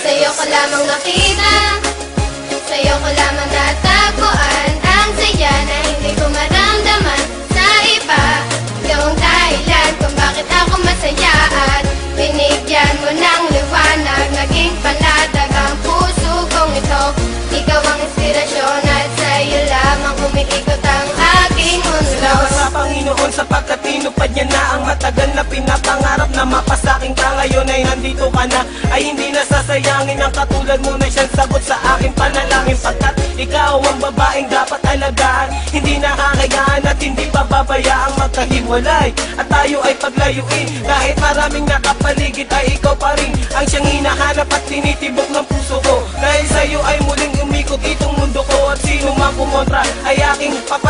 Sa'yo ko lamang nakita. Sa'yo ko lamang matagal na pinapangarap na mapasaking ka. Ngayon ay nandito ka na. Ay hindi nasasayangin ang katulad mo na siyang sagot sa aking panalangin. Pagkat ikaw ang babaeng dapat alagaan. Hindi nakakayaan at hindi pababayaang magkahiwalay. At tayo ay paglayuin. Kahit maraming nakapaligid ay ikaw pa rin ang siyang hinahanap at tinitibok ng puso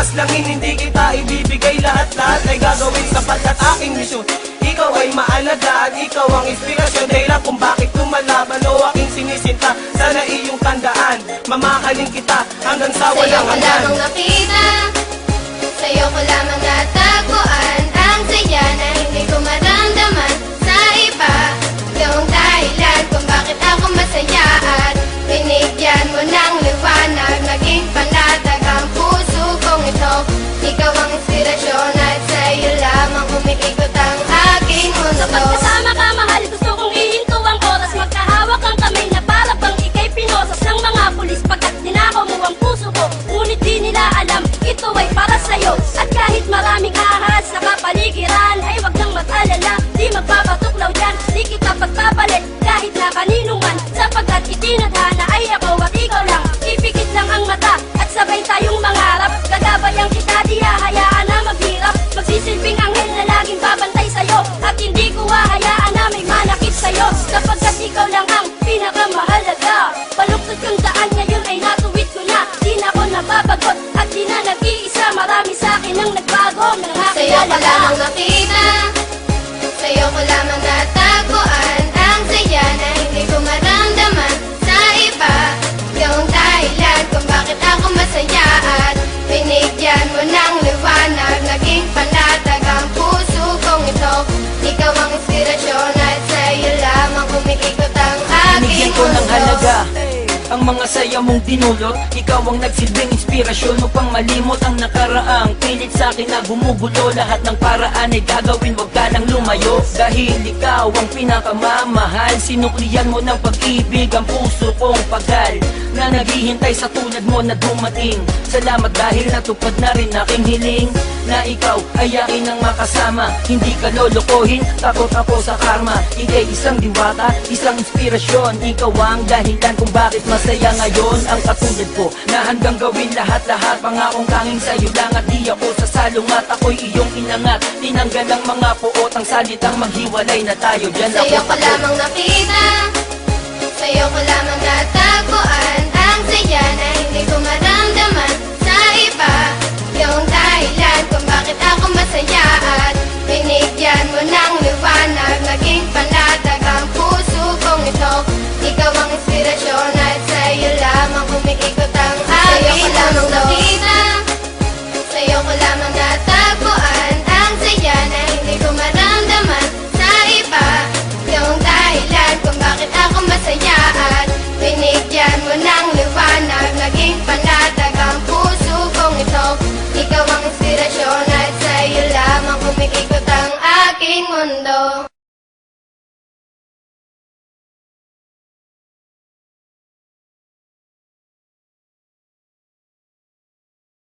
aking papaslangin hindi kita ibibigay lahat-lahat. Ay gagawin sapagkat aking misyon. Ikaw ay maalagaan, ikaw ang inspirasyon. Dahilan kung bakit lumalaban o aking sinisinta. Sana iyong tandaan, mamahalin kita hanggang sa Sa'yo walang ko hanggan. lamang nakita. Sa'yo ko lamang natagpuan Ang saya Gagabayan kita, di hahayaan na maghirap. Magsisilbing anghel na laging babantay sa'yo. At hindi ko hahayaan na may manakit sa'yo. Sapagkat ikaw lang ang pinakamahalaga Baluktot yung daan ngayon ay natuwid ko na. Di na ako nababagot at di na nag-iisa. Marami sa'kin ang nagbago. Nang Sa'yo ko lamang nakita. Sa'yo ko lamang natagpuan. Ang saya ang mga saya mong dinulot. Ikaw ang nagsilbing inspirasyon upang malimot ang nakaraang Pilit sa akin na gumugulo Lahat ng paraan ay gagawin Huwag ka nang lumayo. Dahil ikaw ang pinakamamahal Sinuklian mo ng pag-ibig Ang puso kong pagal. Na naghihintay sa tulad mo na dumating. Salamat dahil natupad na rin aking hiling Na ikaw ay akin ang makasama. Hindi ka lolokohin Takot ako sa karma. Ika'y isang diwata Isang inspirasyon. Ikaw ang dahilan kung bakit masaya ngayon Ang katulad ko. Na handang gawin lahat-lahat Pangakong tanging sa'yo lang At di ako sasalong at ako'y iyong inangat. Tinanggal ang mga puot Ang salitang maghiwalay na tayo. Diyan ako Sa'yo ko takot lamang nakita. Sa'yo ko lamang natagpuan